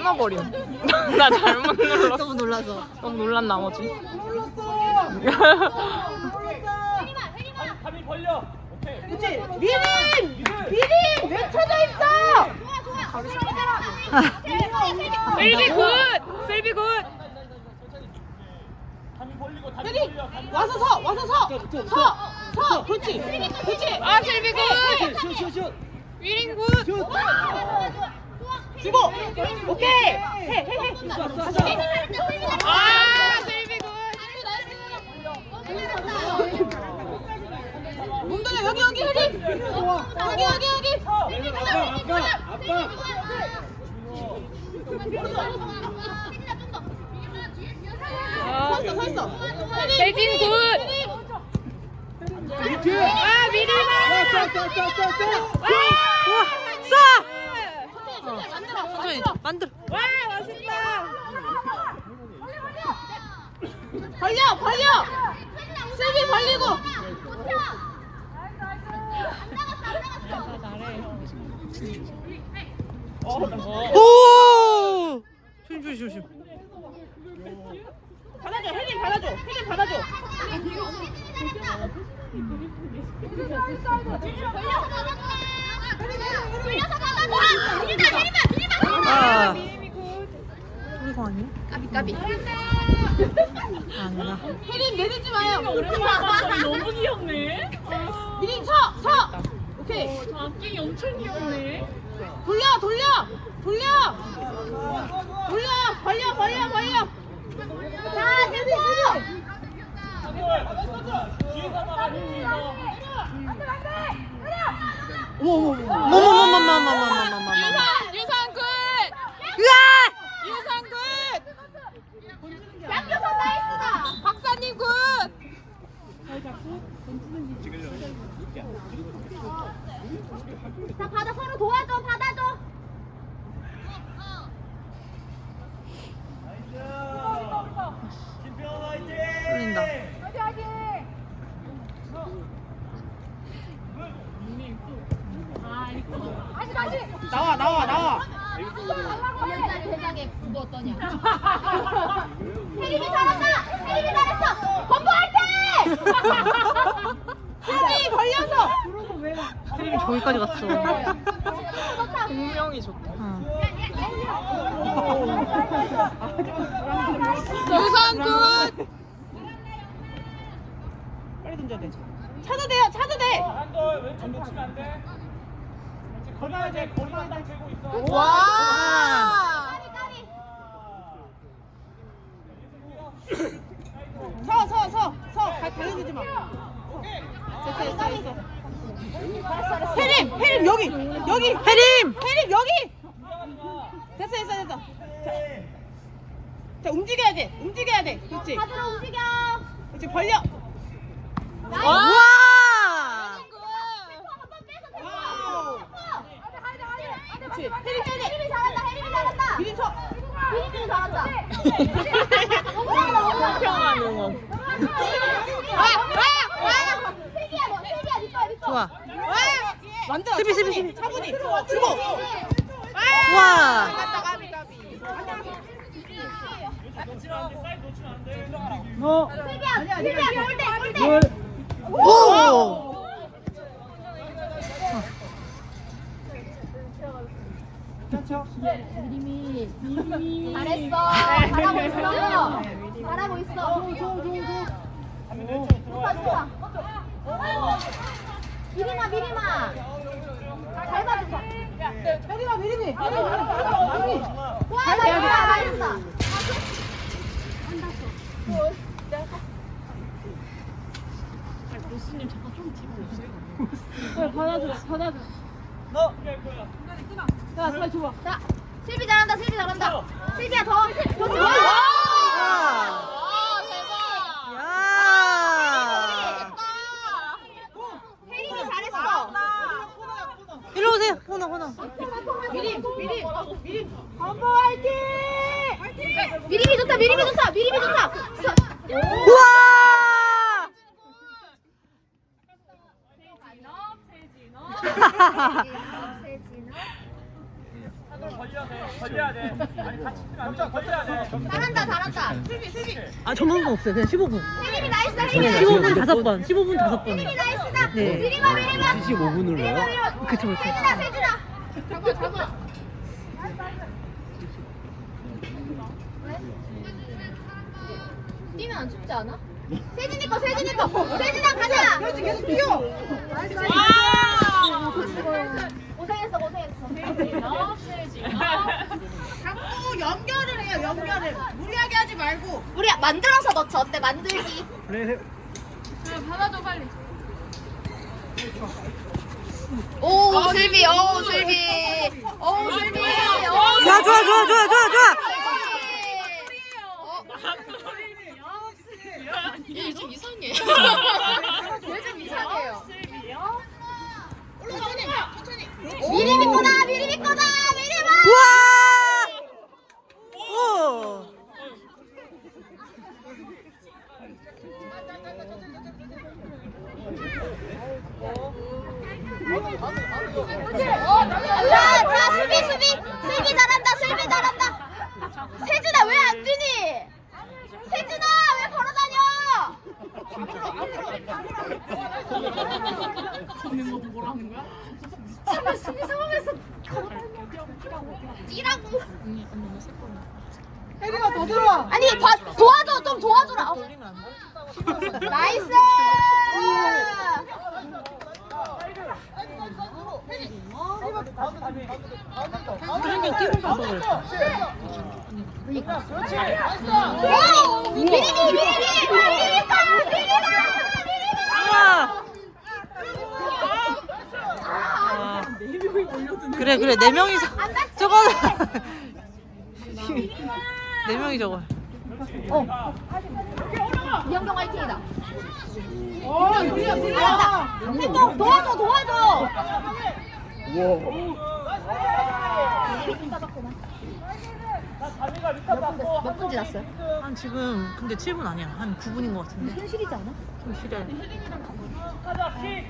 끊어버림. 나 잘못 눌렀어. 너무 놀라서. 너무 놀란 나머지. 감이 벌려. 오케이. 그치? 미림! 미림! 맺혀져 있어! 슬비 굿! 슬비 굿! 감이 벌리고 다리! 벌려. 감이 와서 서! 와서 서! 서! 서! 그렇지! 그렇지! 아 슬비 굿! 슛슛슛. 위링 굿! 주고! 오케이! 해! 해! 해! 아 슬비 굿! 문동현 여기 여기! 여기 여기 여기! 아, 서 있어 서 있어! 대진 굿! 아 미리마! 천천히 만들어. 와 멋있다! 벌려! 벌려! 슬비 벌리고! 오! 조심 조심 조심. 받아줘 혜린 받아줘 혜린 받아줘 혜린 내리지 마요 너무 귀엽네. 미린 서! 서! 오케이 악기 엄청 귀엽네. 돌려 돌려 돌려 whoa, whoa. 혜림이 저기까지 갔어. 공명이 좋다. 응. 유산 굿! 빨리 던져야 돼 차도 돼요 차도 돼 한돌 왼쪽 놓치면 안 돼. 거리만 돼. 거리만 딱 재고 있어. 와! 서 서 서 서 달려들지 마 됐어 됐어 됐어 혜림 혜림 여기 여기 혜림! 혜림 여기 됐어 됐어 됐어 자, 자 움직여야 돼 움직여야 돼 그렇지 받으러 움직여. 그렇지 벌려 와! 와우 그렇지 혜림 쳐야 돼 혜림이 잘한다. 혜림이 잘한다. 미리 쳐 혜림이 잘한다. 공평한 응원. 세기야 만들어. 수비 수비 수비. 차분히. 주고. 와. 와. 가비 가비. 어. 수비야 수비야 올때 올때. 뭘? 잘했어. 잘하고 있어. 잘하고 있어. 미리마 미리마. 잘 받아줘 받아줘 너 그래 그래 야 잘해 줘봐 자 실비 잘한다 실비 잘한다 실비야 더 더 하거나. 미림 미림 미림 건보 화이팅! 미림이 좋다 미림이 좋다 미림이 좋다. 우와! 세진호 세진호 세진호 야 돼. 아니 같이 뛰면 안 돼. 걸려야 돼. 잘한다 잘한다 아 저만큼 없어요. 그냥 15분. 혜림이 나이스 혜림이 15분 다섯 번. 15분 다섯 번. 나이스다 네. 75분을 미리마 넣어요? 미리마 그쵸 그쵸. 세준아 세준아 잡아 잡아 뛰면 안 춥지 않아? 세진이 거 세진이 거 세진아 가자 계속 뛰어 고생했어 자꾸 연결을 해요 연결을 무리하게 하지 말고 우리 만들어서 넣자 어때 만들기 그래 오 슬비 오 슬비 오 슬비 오 좋아 좋아 좋아 좋아 좋아 좋아. 얘좀 이상해 얘좀 이상해요 천천히 천천히 미리 믿거다 미리 믿거다 미리 봐 우와. 오. 자, 자, 수비, 수비, 수비 잘한다, 수비 잘한다. 세준아 왜 안 뛰니? 세준아 왜 걸어 다녀? 정말 수비 상황에서 걸어 다녀. 뛰라고. 혜림아 더 들어와 아니 봐, 도와줘 좀 도와줘라. 어. 나이스. 한경 뛰고 가서 그래. 오! 미리 미리 미리 미리 미리 가 미리 가 우와. 아. 그래 그래 네 명이서 저거는 네 명이 저거. 이현경 화이팅이다. 어 뛰어 잘한다. 행동 도와줘 도와줘. 몇분 지 났어요? 한 지금 근데 7분 아니야. 한 9분인 것 같은데. 현실이지 않아? 좀 쉬래. 가자 킥.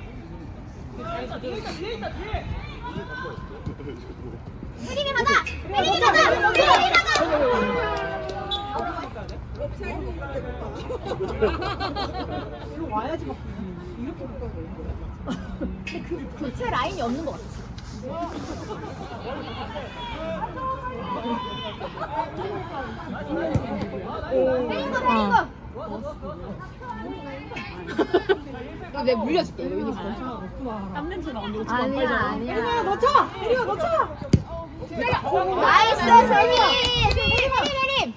와야지 막 이렇게 볼까 근데 그 교체 라인이 없는 것 같아. 혜림이 거 혜림이 거. 이거 내 물려줄게 이거 유니폼. 아니야 아니야. 넣자 혜림아 넣자 나이스 세미 세미 세미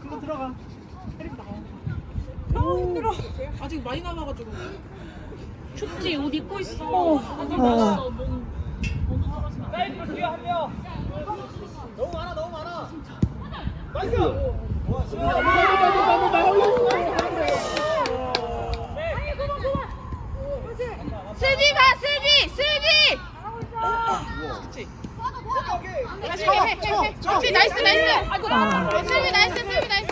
그거 들어가 혜림 나와 아 힘들어 아직 많이 남아가지고 춥지 옷 입고 있어. 어. 사이드로 뒤에 한 명. 너무 많아 너무 많아. 나이스. 수비 가 수비 수비. 다시 해, 해, 해. 수비 나이스 나이스. 아이고 아. 수비 나이스 수비 나이스.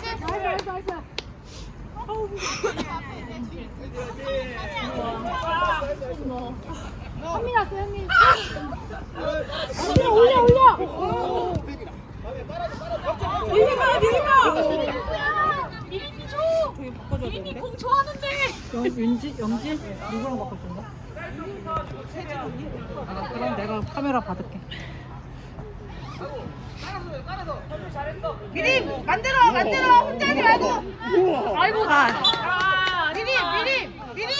현미 났어 현미. 올려 올려 올려. 미리가 미리가 미리미 줘. 되는데 공 좋아하는데. 윤지 영지 누구랑 바꿨던가? 아, 그럼 내가 카메라 받을게. 미리 만들어 만들어. 혼자 하지 말고. 아이고 아. 미리 미리 미리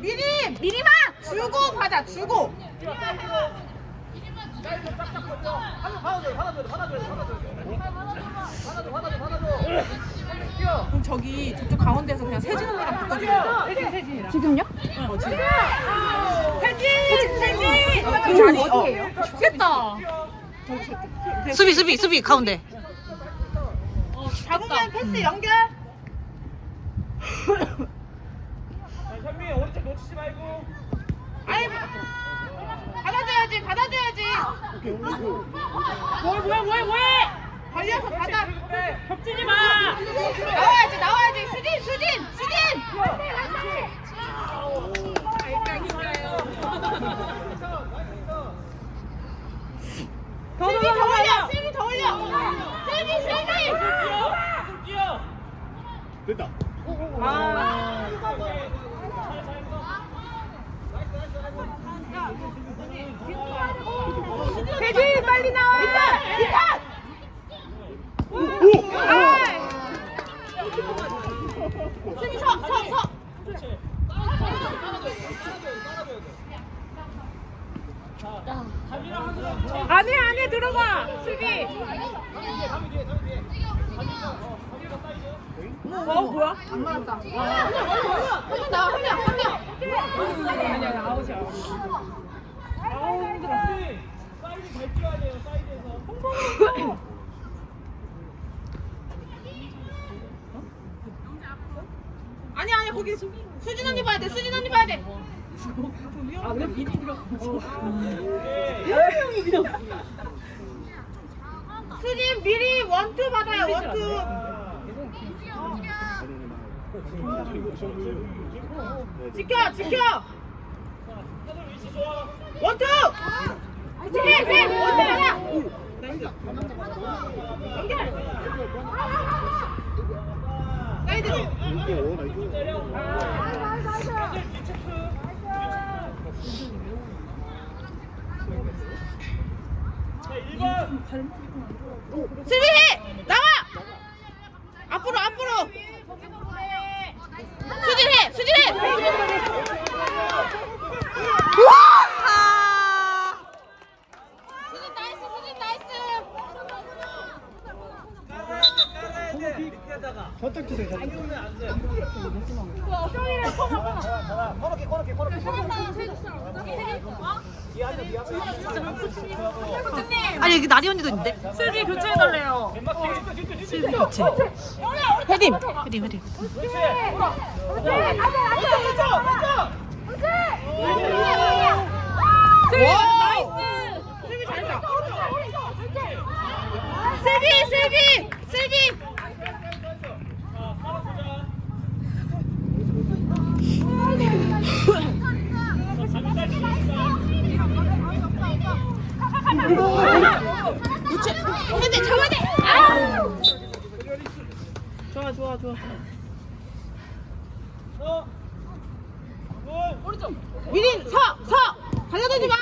미리. 미리마 주고 받아 주고 그럼 저기 저쪽 가운데서 그냥 세진 언니랑 바꿔주면 돼. 세진 세진이랑. 지금요? 어 지금. 세진! 세진 그 자리 어디예요? 죽겠다. 수비 수비 수비 가운데. 잡으면 패스 연결! 현미 오른쪽 놓치지 말고. 아이 받아줘야지 받아줘야지. 뭐야 뭐야 뭐야 뭐해? 걸려서 받아. 겹치지 마. 나와야지 나와야지. 수진 수진 수진 됐다. 세진 빨리 나와. 이탄 이탄. 수비 서, 서, 서. 안에 안에 들어가. 수비. 어 뭐야? 안 맞았다. 한명 나와, 한 명, 한 명. 아니야 아웃이야. 아우 힘들어. 사이드 잘 뛰어야 돼요, 사이드에서. 아니야 아니야 거기 수진 언니 봐야 돼. 수진 언니 봐야 돼. 아 그래 미리 들어. 수진 미리 원투 받아요 원투. 지켜 지켜. 원투. 해, 해, 원투 하나. 연결. 수비해! 나와! 앞으로 앞으로! 수진해! 수진해! 아! 수진 나이스, 수진 나이스. 저쪽 주세요, 저쪽. 코너킥, 코너킥, 코너킥. 아니 여기 나리 언니도 있는데. 슬비 교체해달래요. 슬비 교체. 헤딩! 헤딩 헤딩. 나이스! 어. 어. 미린 서! 서! 달려들지 마!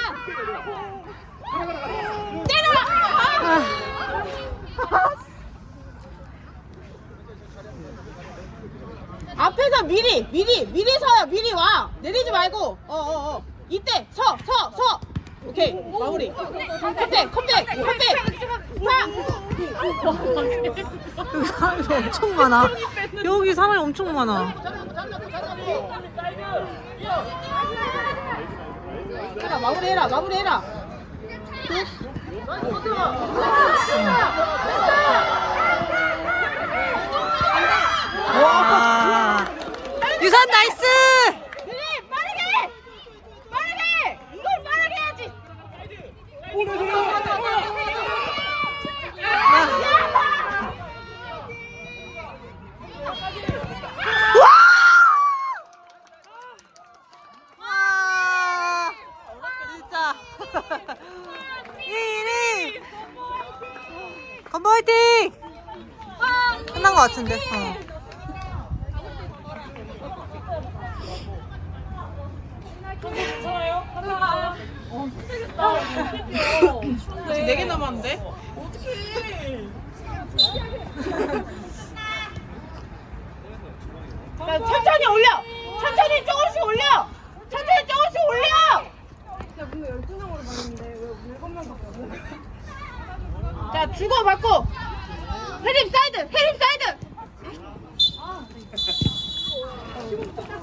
앞에서 미리 미리 미리 서요 미리 와 내리지 말고 어어어 어, 이때 서 서 서 오케이 마무리 컴백 컴백 컴백 여기 사람이 엄청 많아. 여기 사람이 엄청 많아. 자 마무리해라 마무리해라 와. 유산 나이스. 미리 빠르게 빠르게 이걸 빠르게 해야지 와. 진짜. 1위. 건보 화이팅. 끝난 것 같은데. 어. 지금 4개 남았는데? 자, 천천히 올려! 천천히 조금씩 올려! 천천히 조금씩 올려! 자 주고 받고! 헤립 사이드! 헤립 사이드